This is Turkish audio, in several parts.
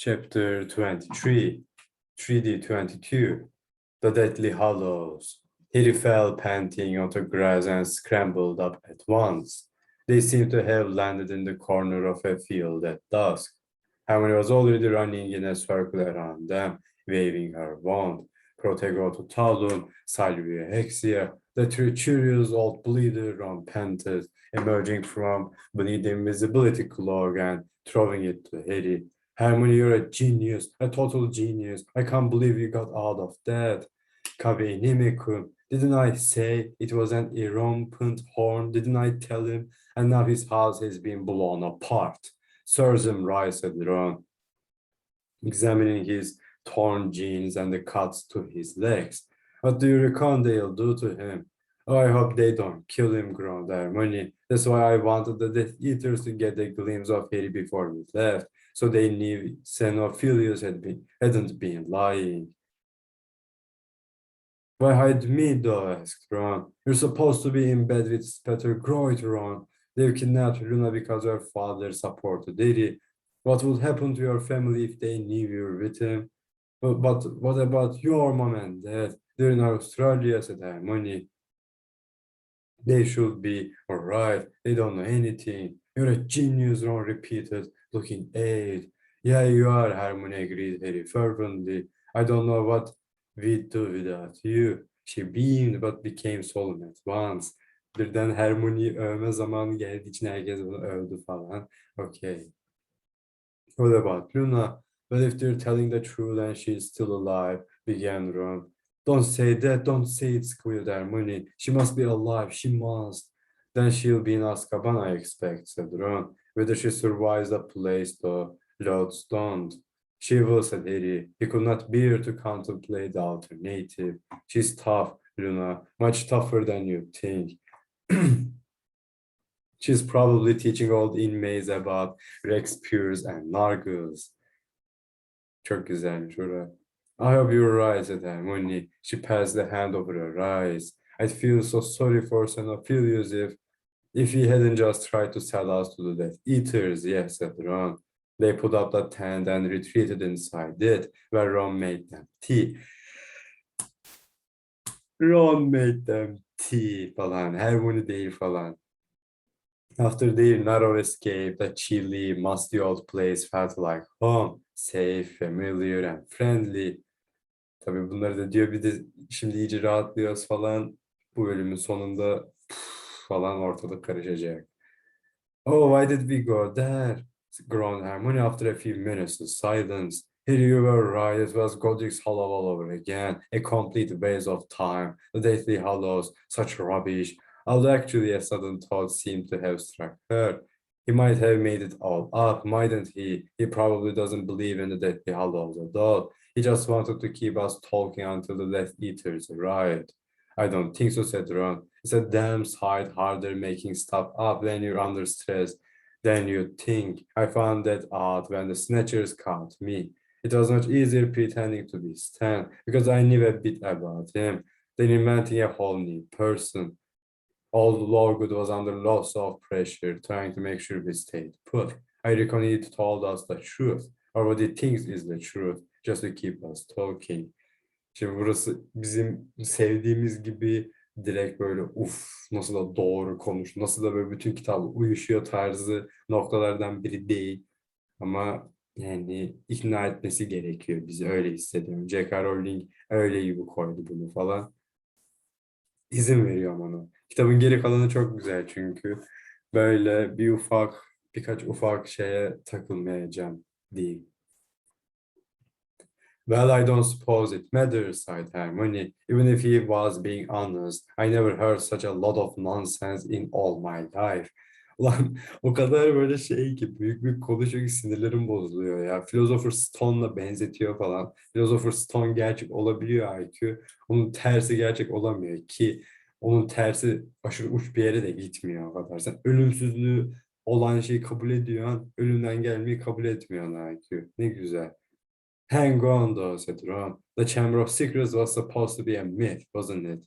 Chapter 23, 3D 22, The Deadly Hollows. Harry fell panting onto grass and scrambled up at once. They seemed to have landed in the corner of a field at dusk. Hermione was already running in a circle around them, waving her wand. Protegototalum, Salvia Hexia, the treacherous old bleeder Ron panted, emerging from beneath the invisibility cloak and throwing it to Harry. Hermione, you're a genius, a total genius. I can't believe you got out of that. Kabeinimicum. Didn't I say it was an irrompent horn? Didn't I tell him? And now his house has been blown apart. Sursum Rai, said Ron, examining his torn jeans and the cuts to his legs. What do you reckon they'll do to him? Oh, I hope they don't kill him, groaned Hermione. That's why I wanted the Death Eaters to get a glimpse of Harry before we left, so they knew Xenophilius had been, hadn't been lying. Why hide me, though? asked Ron. You're supposed to be in bed with Peter Groit, Ron. They kidnapped Luna because her father supported Harry. What would happen to your family if they knew you were with him? But, but what about your mom and dad? They're in Australia, said Hermione. They should be all right. They don't know anything. You're a genius, Ron repeated, looking aged. Yeah, you are, Hermione agreed Harry fervently. I don't know what we'd do without you. She beamed but became solemn at once. Birden Hermione'yi övme zamanı geldiği için herkes bunu övdü falan. Okay. What about Luna? But if they're telling the truth and she's still alive, began Ron. Don't say that, don't say it, squealed Hermione. She must be alive, she must. Then she'll be in Azkaban, I expect, said Ron. Whether she survives the place, though, Lords don't. She will, said Harry. He could not bear to contemplate the alternative. She's tough, Luna, much tougher than you think. She's probably teaching old inmates about Rex Pierce and Nargles. Çok güzelmiş orası. I hope you're right, said Hermione. She passed the hand over her eyes. I feel so sorry for Xenophilius if, if he hadn't just tried to sell us to the Death Eaters, yes, said Ron. They put up the tent and retreated inside it, where Ron made them tea. Ron made them tea falan, Hermione değil falan. After their narrow escape, the chilly, musty old place felt like home, safe, familiar and friendly. Tabii bunları da diyor bir de şimdi iyice rahatlıyoruz falan. Bu bölümün sonunda falan ortalık karışacak. Oh, why did we go there? groaned Hermione after a few minutes of silence. Here you were right, it was Godric's Hollow all over again, a complete waste of time. The Deathly Hollows, such rubbish. Although actually a sudden thought seemed to have struck her. He might have made it all up, mightn't he? He probably doesn't believe in the Deathly Hollows at all. He just wanted to keep us talking until the Death Eaters arrived. I don't think so, said Ron. It's a damn sight harder making stuff up when you're under stress than you think. I found that out when the snatchers caught me. It was much easier pretending to be Stan because I knew a bit about him than inventing a whole new person. Old Lorgood was under lots of pressure, trying to make sure we stayed put. I reckon he told us the truth, or what he thinks is the truth, just to keep us talking. Şimdi burası bizim sevdiğimiz gibi direkt böyle uf nasıl da doğru konuş, nasıl da böyle bütün kitap uyuşuyor tarzı noktalardan biri değil. Ama yani ikna etmesi gerekiyor bizi öyle hissediyorum. J.K. Rowling öyle gibi koydu bunu falan. İzin veriyorum ona. Kitabın geri kalanı çok güzel çünkü. Böyle bir ufak, birkaç ufak şeye takılmayacağım diyeyim. Well, I don't suppose it matters, sighed Hermione. Even if he was being honest, I never heard such a lot of nonsense in all my life. Ulan o kadar böyle şey ki büyük büyük konuşuyor ki sinirlerim bozuluyor ya. Philosopher Stone'la benzetiyor falan. Philosopher Stone gerçek olabiliyor IQ. Onun tersi gerçek olamıyor ki onun tersi aşırı uç bir yere de gitmiyor o kadar. Sen ölümsüzlüğü olan şeyi kabul ediyorsun, ölümden gelmeyi kabul etmiyorsun IQ. Ne güzel. Hang on though, said Ron. The Chamber of Secrets was supposed to be a myth, wasn't it?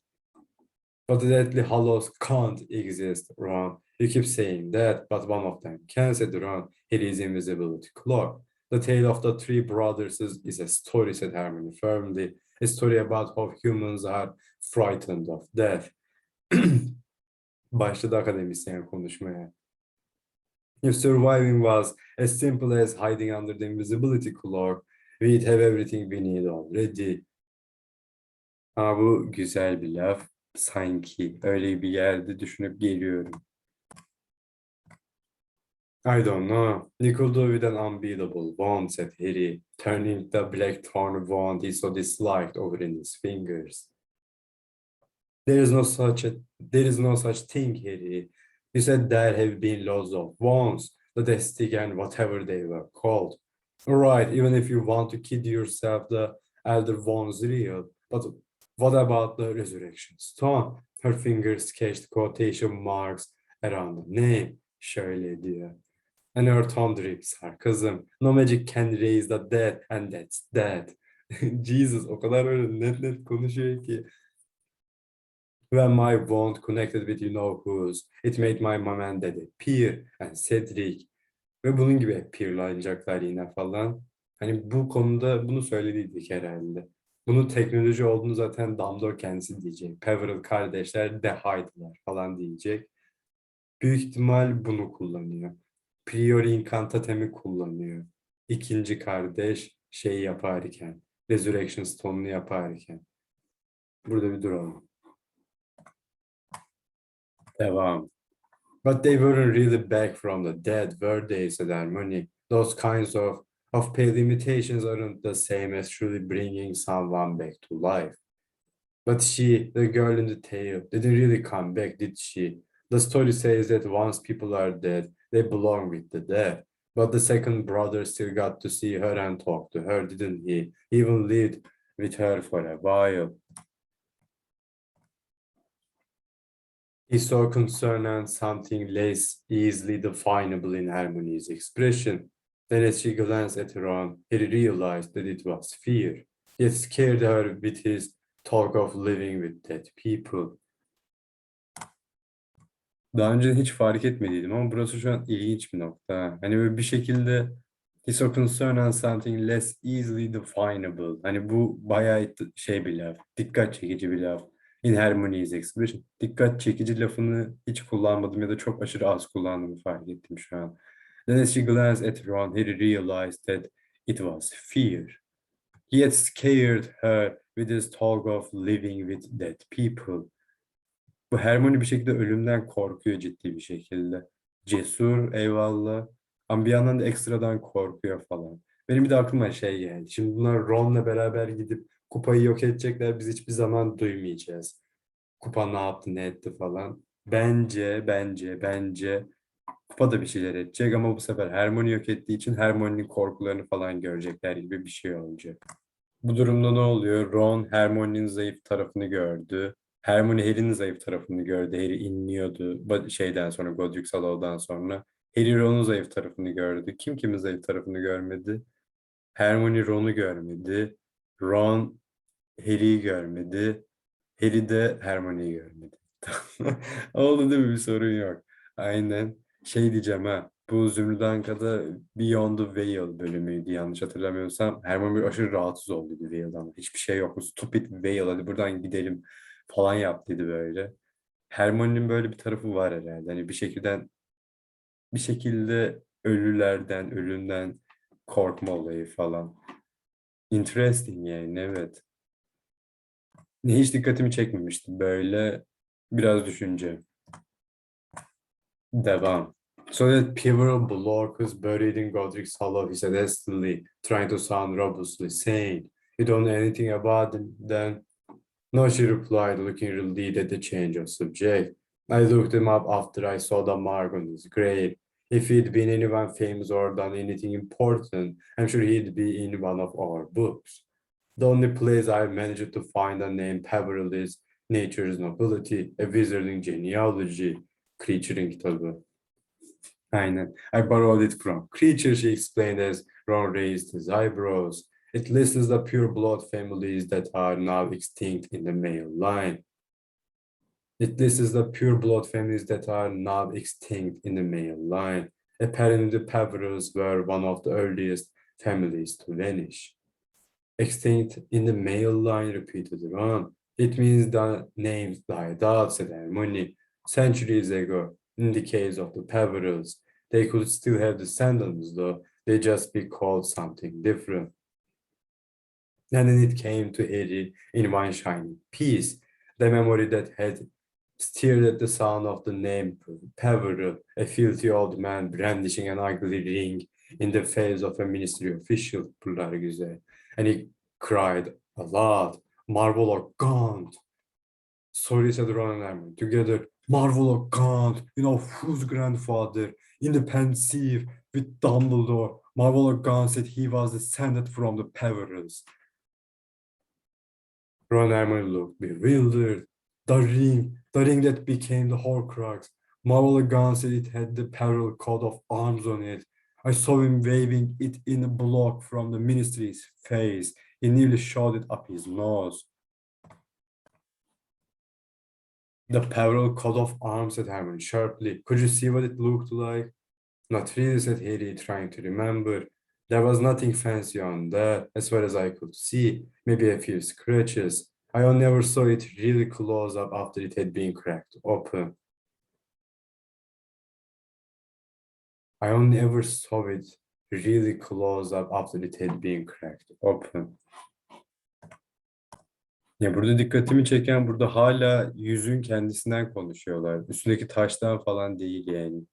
But the Deathly Hallows can't exist, Ron. You keep saying that, but one of them can, said Ron. It is invisibility cloak. The tale of the three brothers is, is a story, said Hermione firmly. A story about how humans are frightened of death. Başladı akademisyen konuşmaya. If surviving was as simple as hiding under the invisibility cloak, we'd have everything we need already. Ama bu güzel bir laf. Sanki öyle bir yerde düşünüp geliyorum. I don't know. You could with an unbeatable wand, said Harry, turning the blackthorn wand he so disliked over in his fingers. There is no such a there is no such thing, Harry. You said there have been lots of wands, the Destig and whatever they were called. Alright, even if you want to kid yourself, the elder one's real. But what about the resurrection stone? Her fingers sketched quotation marks around the name. Şöyle diyor. And her tongue drips sarcasm. No magic can raise the dead and that's dead. Jesus o kadar öyle net net konuşuyor ki. When my wand connected with you know whose, it made my mom and daddy appear and Cedric. Ve bunun gibi appearlanacaklar yine falan. Hani bu konuda bunu söylediydik herhalde. Bunun teknoloji olduğunu zaten Dumbledore kendisi diyecek. Peveril kardeşler dehaydılar falan diyecek. Büyük ihtimal bunu kullanıyor. Priori incantatem'i kullanıyor. İkinci kardeş şeyi yaparken, Resurrection Stone'unu yaparken. Burada bir duralım. Devam. But they weren't really back from the dead, were they? said. Those kinds of of pale imitations aren't the same as truly bringing someone back to life. But she, the girl in the tale, didn't really come back, did she? The story says that once people are dead, they belong with the dead. But the second brother still got to see her and talk to her, didn't he? He even lived with her for a while. He saw concern and something less easily definable in Harmony's expression. Then as she glanced at Ron, he realized that it was fear. He scared her with his talk of living with dead people. Daha önce hiç fark etmediydim ama burası şu an ilginç bir nokta. Hani böyle bir şekilde he saw concern and something less easily definable. Hani bu bayağı şey bir laf, dikkat çekici bir laf. In Harmony's expression. Dikkat çekici lafını hiç kullanmadım ya da çok aşırı az kullandığımı fark ettim şu an. Then as she glanced at Ron, he realized that it was fear. He had scared her with his talk of living with dead people. Bu Hermione bir şekilde ölümden korkuyor ciddi bir şekilde. Cesur, eyvallah. Ama bir yandan da ekstradan korkuyor falan. Benim bir de aklıma şey geldi. Şimdi bunlar Ron'la beraber gidip kupayı yok edecekler. Biz hiçbir zaman duymayacağız. Kupa ne yaptı, ne etti falan. Bence, bence, bence Kupa da bir şeyler edecek ama bu sefer Hermione yok ettiği için Hermione'nin korkularını falan görecekler gibi bir şey olacak. Bu durumda ne oluyor? Ron Hermione'nin zayıf tarafını gördü. Hermione Harry'nin zayıf tarafını gördü. Harry inliyordu şeyden sonra Godric's Hollow'dan sonra. Harry Ron'un zayıf tarafını gördü. Kim kimin zayıf tarafını görmedi? Hermione Ron'u görmedi. Ron Harry'i görmedi. Harry de Hermione'yi görmedi. Oldu değil mi? Bir sorun yok. Aynen şey diyeceğim ha. Bu Zümrüt Anka'da Beyond the Veil bölümüydü yanlış hatırlamıyorsam. Hermione aşırı rahatsız olduydu Veil'dan. Hiçbir şey yok. Stupid Veil hadi buradan gidelim falan yaptıydı böyle. Hermione'nin böyle bir tarafı var herhalde. Hani bir şekilde bir şekilde ölülerden, ölümden korkma olayı falan. Interesting yani evet. Hiç dikkatimi çekmemişti böyle biraz düşünce. Devam. So that pivotal block was buried in Godric's Hollow, he said hastily, trying to sound robustly sane. You don't know anything about them then? No, she replied, looking relieved at the change of subject. I looked him up after I saw the mark on his grave. If he'd been anyone famous or done anything important, I'm sure he'd be in one of our books. The only place I managed to find a name Peveril is Nature's Nobility, a wizarding genealogy, Creature'in kitabı. Aynen. I borrowed it from Creature, she explained as Ron raised his eyebrows. It lists the pure blood families that are now extinct in the male line. It lists the pure blood families that are now extinct in the male line. Apparently, the Peverils were one of the earliest families to vanish. Extinct in the male line, repeated Ron. It means the names died out, Harmony. Centuries ago, in the case of the Peverils, they could still have descendants, though they just be called something different. And then it came to Harry in one shining piece, the memory that had stared at the sound of the name Peveril, a filthy old man brandishing an ugly ring in the face of a ministry official, bunlar güzel. And he cried aloud, Marvel or Gaunt. Sorry, said Ron and Hermione together. Marvel or Gaunt, you know, whose grandfather, in the pensive with Dumbledore. Marvel or Gaunt said he was descended from the Peverils. Ron and Hermione looked bewildered. The ring, the ring that became the Horcrux. Marvel Gun said it had the Peril coat of arms on it. I saw him waving it in a block from the ministry's face. He nearly shot it up his nose. The Peril cut off arms, at Hermione sharply. Could you see what it looked like? Not really, said Harry, trying to remember. There was nothing fancy on that, as far as I could see. Maybe a few scratches. I never saw it really close up after it had been cracked open. I only ever saw it really close up after it had been cracked open. Ya burada dikkatimi çeken burada hala yüzün kendisinden konuşuyorlar. Üstündeki taştan falan değil yani.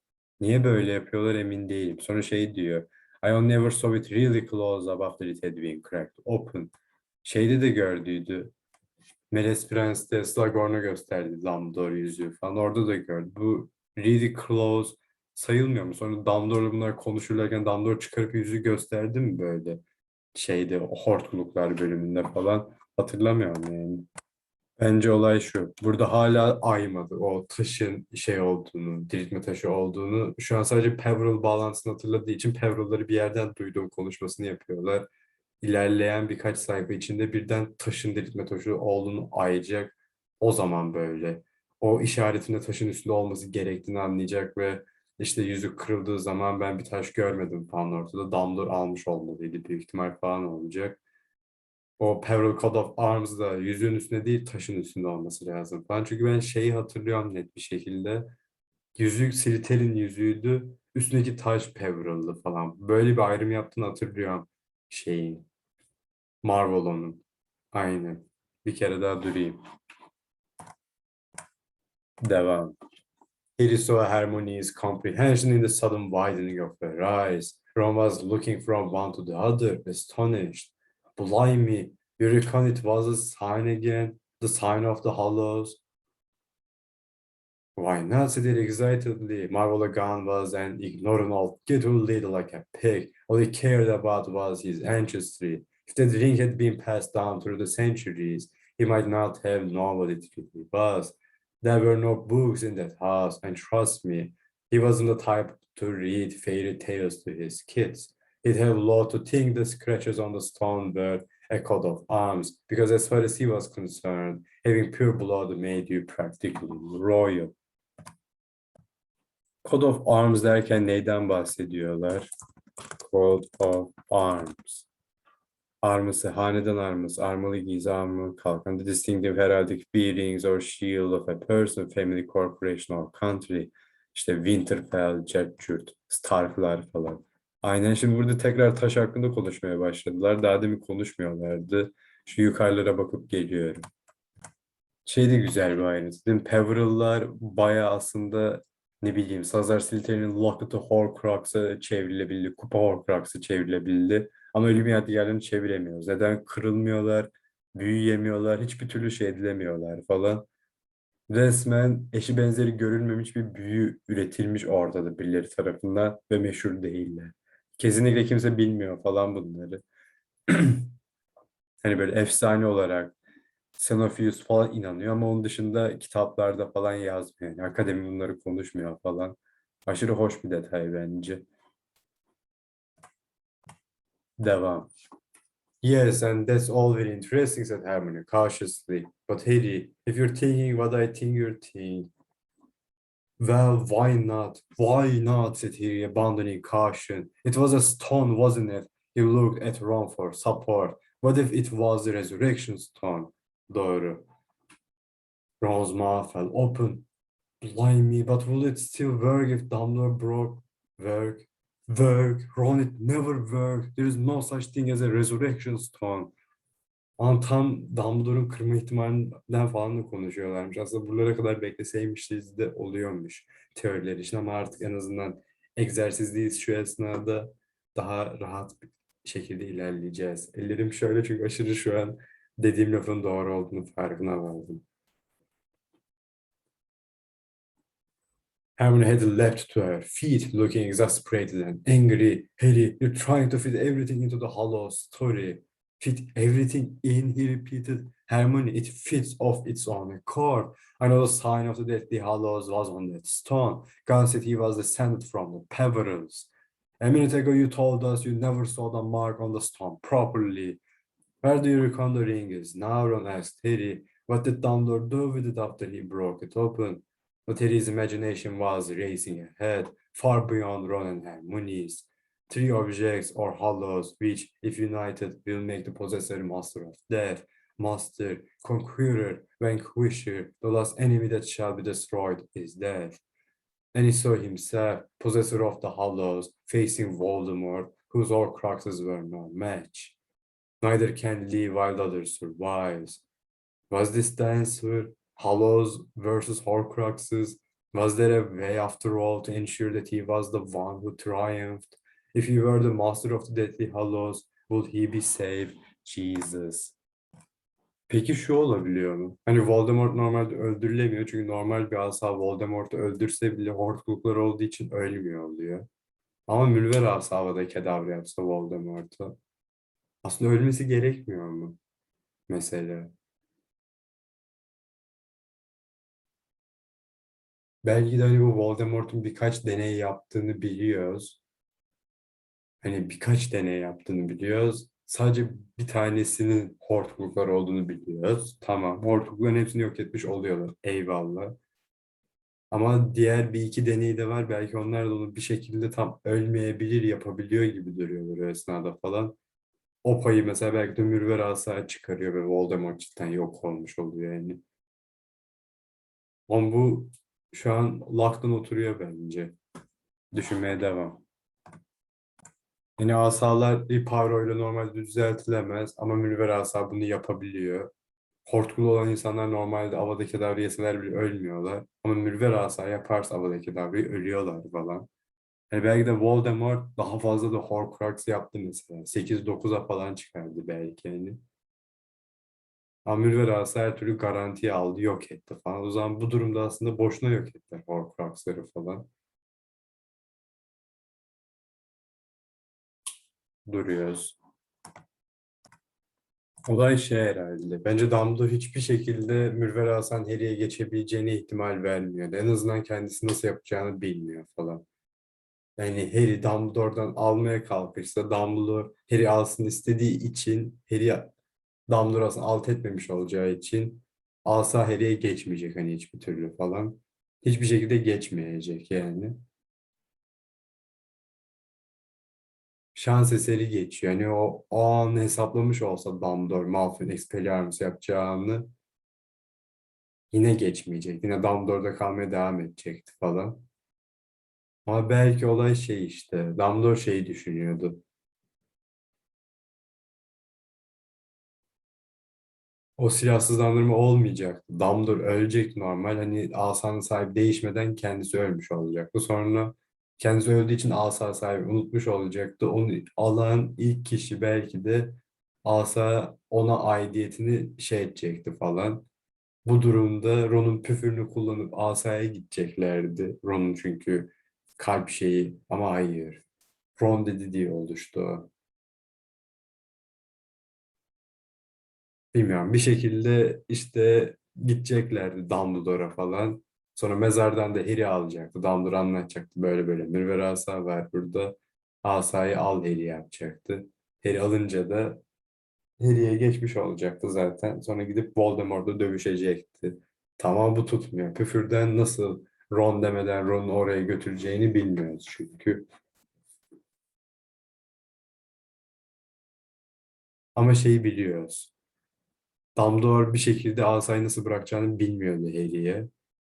Niye böyle yapıyorlar emin değilim. Sonra şey diyor. I only ever saw it really close up after it had been cracked open. Şeyde de gördüydü. Meles Prens'te Slughorn'u gösterdi Dumbledore yüzüğü falan. Orada da gördü. Bu really close sayılmıyor mu? Sonra Dumbledore'la bunlar konuşurlarken Dumbledore çıkarıp yüzüğü gösterdi mi böyle? Şeyde Hortkuluklar bölümünde falan. Hatırlamıyorum yani. Bence olay şu. Burada hala aymadı o taşın şey olduğunu, diriltme taşı olduğunu. Şu an sadece Peveril bağlantısını hatırladığı için Peveril'ları bir yerden duyduğum konuşmasını yapıyorlar. İlerleyen birkaç sayfa içinde birden taşın diriltme taşı olduğunu ayacak. O zaman böyle o işaretinde taşın üstünde olması gerektiğini anlayacak ve işte yüzük kırıldığı zaman ben bir taş görmedim falan ortada. Dumbledore almış olmalıydı büyük ihtimal falan olacak. O Peril Coat of Arms da yüzüğün üstünde değil taşın üstünde olması lazım falan. Çünkü ben şeyi hatırlıyorum net bir şekilde. Yüzük Slytherin yüzüğüydü. Üstündeki taş Peveril'dı falan. Böyle bir ayrım yaptığını hatırlıyorum şeyin. Marvel'ın. Aynen. Bir kere daha durayım. Devam. Harry saw Hermione's comprehension in the sudden widening of her eyes. Ron was looking from one to the other, astonished. Blimey, you reckon it was a sign again? The sign of the hollows? Why not? said he excitedly. Marvel Gun was an ignorant old kid who like a pig. All he cared about was his ancestry. If the ring had been passed down through the centuries, he might not have known what it really was. There were no books in that house, and trust me, he wasn't the type to read fairy tales to his kids. He'd have loved to think the scratches on the stone were a coat of arms, because as far as he was concerned, having pure blood made you practically royal. Coat of arms derken neyden bahsediyorlar? Coat of arms. Arması, hanedan arması, armalı giysi, kalkan, the distinctive heraldic bearings or shield of a person, family, corporation or country. İşte Winterfell, Jetjurt, Starklar falan. Aynen şimdi burada tekrar taş hakkında konuşmaya başladılar. Daha demin konuşmuyorlardı. Şu yukarılara bakıp geliyorum. Şey de güzel bir ayrıntı. Değil mi? Peveril'lar bayağı aslında ne bileyim Sazar Slytherin'in Locket'ı Horcrux'a çevrilebildi. Kupa Horcrux'a çevrilebildi. Ama ölüm yadigarlarını çeviremiyoruz. Neden? Kırılmıyorlar, büyüyemiyorlar, hiçbir türlü şey edilemiyorlar falan. Resmen eşi benzeri görülmemiş bir büyü üretilmiş ortada birileri tarafından ve meşhur değiller. Kesinlikle kimse bilmiyor falan bunları. hani böyle efsane olarak Xenophilius falan inanıyor ama onun dışında kitaplarda falan yazmıyor. Yani akademi bunları konuşmuyor falan. Aşırı hoş bir detay bence. Devam. Yes, and that's all very interesting, said Hermione cautiously. But Harry, if you're thinking what I think you're thinking, well, why not? Why not? said Harry, abandoning caution. It was a stone, wasn't it? He looked at Ron for support. What if it was the resurrection stone? Doğru. Ron's mouth fell open. Blimey, but will it still work if Dumbledore broke? Work? Work? Ron, it never worked. There is no such thing as a resurrection stone. Ama tam Dumbledore'un kırma ihtimalinden falan da konuşuyorlarmış. Aslında buralara kadar bekleseymişiz de oluyormuş teoriler için ama artık en azından egzersizdeyiz şu esnada daha rahat bir şekilde ilerleyeceğiz. Ellerim şöyle çünkü aşırı şu an dediğim lafın doğru olduğunu farkına vardım. Hermione had leapt to her feet, looking exasperated and angry. Harry, you're trying to fit everything into the hollow story. Fit everything in, he repeated. Hermione, it fits of its own accord. The sign of the Deathly Hallows was on that stone. God said he was descended from the Peverils. A minute ago you told us you never saw the mark on the stone properly. Where do you reckon the ring is now? Ron asked Harry. What did Dumbledore do with it after he broke it open? But Harry's imagination was racing ahead, far beyond Ron and Hermione's. Three objects or hollows, which, if united, will make the possessor master of death, master, conqueror, vanquisher, the last enemy that shall be destroyed is death. And he saw himself, possessor of the hollows, facing Voldemort, whose Horcruxes were no match. Neither can live while the other survives. Was this the answer? Hollows versus Horcruxes? Was there a way after all to ensure that he was the one who triumphed? If he were the master of the Deathly Hallows, would he be saved? Jesus. Peki şu olabiliyor mu? Hani Voldemort normalde öldürülemiyor çünkü normal bir asa Voldemort'u öldürse bile hortkulukları olduğu için ölmüyor oluyor. Ama Mülver asa havada kedavra yapsa Voldemort'u. Aslında ölmesi gerekmiyor mu? Mesela. Belki de hani bu Voldemort'un birkaç deney yaptığını biliyoruz. Hani birkaç deney yaptığını biliyoruz. Sadece bir tanesinin hortkuluklar olduğunu biliyoruz. Tamam, hortkulukların hepsini yok etmiş oluyorlar. Eyvallah. Ama diğer bir iki deney de var. Belki onlar da onu bir şekilde tam ölmeyebilir, yapabiliyor gibi duruyorlar o esnada falan. O payı mesela belki de Mürver Asa'ya çıkarıyor ve Voldemort cidden yok olmuş oluyor yani. Ama bu şu an lock'tan oturuyor bence. Düşünmeye devam. Yine asalar bir paroyla normalde düzeltilemez ama Münver asa bunu yapabiliyor. Hortkulu olan insanlar normalde avadaki davri yeseler bile ölmüyorlar. Ama Münver asa yaparsa avadaki davri ölüyorlar falan. Yani belki de Voldemort daha fazla da Horcrux yaptı mesela. 8-9'a falan çıkardı belki yani. Ama Münver asa her türlü garantiye aldı, yok etti falan. O zaman bu durumda aslında boşuna yok ettiler Horcrux'ları falan. duruyoruz. Olay şey herhalde. Bence Dumbledore hiçbir şekilde Mürver Hasan Harry'e geçebileceğine ihtimal vermiyor. En azından kendisi nasıl yapacağını bilmiyor falan. Yani Harry Dumbledore'dan almaya kalkışsa Dumbledore Harry alsın istediği için Harry Dumbledore aslında alt etmemiş olacağı için alsa Harry'e geçmeyecek hani hiçbir türlü falan. Hiçbir şekilde geçmeyecek yani. şans eseri geçiyor. Yani o, o an hesaplamış olsa Dumbledore Malfoy'un Expelliarmus yapacağını yine geçmeyecek. Yine Dumbledore'da kalmaya devam edecekti falan. Ama belki olay şey işte. Dumbledore şeyi düşünüyordu. O silahsızlandırma olmayacaktı. Dumbledore ölecek normal. Hani asanın sahibi değişmeden kendisi ölmüş olacaktı. Sonra kendisi öldüğü için asa sahibi unutmuş olacaktı. Onu alan ilk kişi belki de asa ona aidiyetini şey edecekti falan. Bu durumda Ron'un püfürünü kullanıp asaya gideceklerdi. Ron'un çünkü kalp şeyi ama hayır. Ron dedi diye oluştu Bilmiyorum bir şekilde işte gideceklerdi Dumbledore'a falan. Sonra mezardan da Harry alacaktı. Dumbledore anlatacaktı böyle böyle. Mürver asa var burada. Asayı al Harry yapacaktı. Harry alınca da Harry'e geçmiş olacaktı zaten. Sonra gidip Voldemort'la dövüşecekti. Tamam bu tutmuyor. Püfürden nasıl Ron demeden Ron'u oraya götüreceğini bilmiyoruz çünkü. Ama şeyi biliyoruz. Dumbledore bir şekilde asayı nasıl bırakacağını bilmiyordu Harry'e.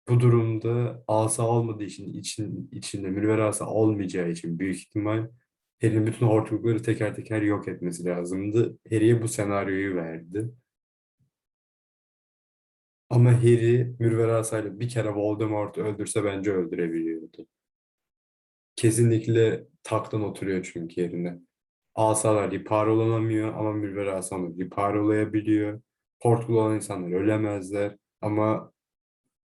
Bu durumda asa olmadığı için, için içinde mürver asa olmayacağı için büyük ihtimal Harry'nin bütün hortlukları teker teker yok etmesi lazımdı. Harry'e bu senaryoyu verdi. Ama Harry mürver asayla bir kere Voldemort'u öldürse bence öldürebiliyordu. Kesinlikle takttan oturuyor çünkü yerine. Asalar riparolanamıyor ama mürver asalar riparolayabiliyor. Hortkul olan insanlar ölemezler ama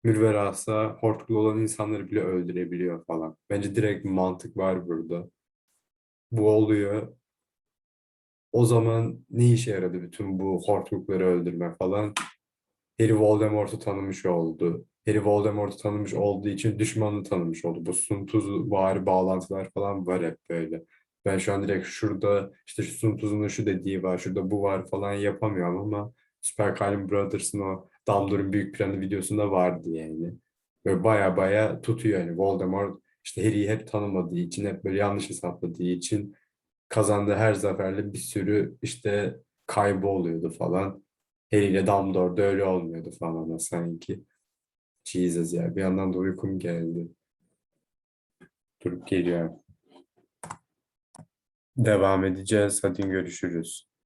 mürver asa hortkul olan insanları bile öldürebiliyor falan. Bence direkt mantık var burada. Bu oluyor. O zaman ne işe yaradı bütün bu hortkulukları öldürme falan? Harry Voldemort'u tanımış oldu. Harry Voldemort'u tanımış olduğu için düşmanını tanımış oldu. Bu Sun Tzu vari bağlantılar falan var hep böyle. Ben şu an direkt şurada işte şu Sun Tzu'nun şu dediği var, şurada bu var falan yapamıyorum ama Super Kalem Brothers'ın o Dumbledore'un büyük planı videosunda vardı yani. Böyle baya baya tutuyor yani Voldemort işte Harry'i hep tanımadığı için, hep böyle yanlış hesapladığı için kazandığı her zaferle bir sürü işte kaybı oluyordu falan. Harry ile Dumbledore da öyle olmuyordu falan sanki. Jesus ya bir yandan da uykum geldi. Durup geliyorum. Devam edeceğiz. Hadi görüşürüz.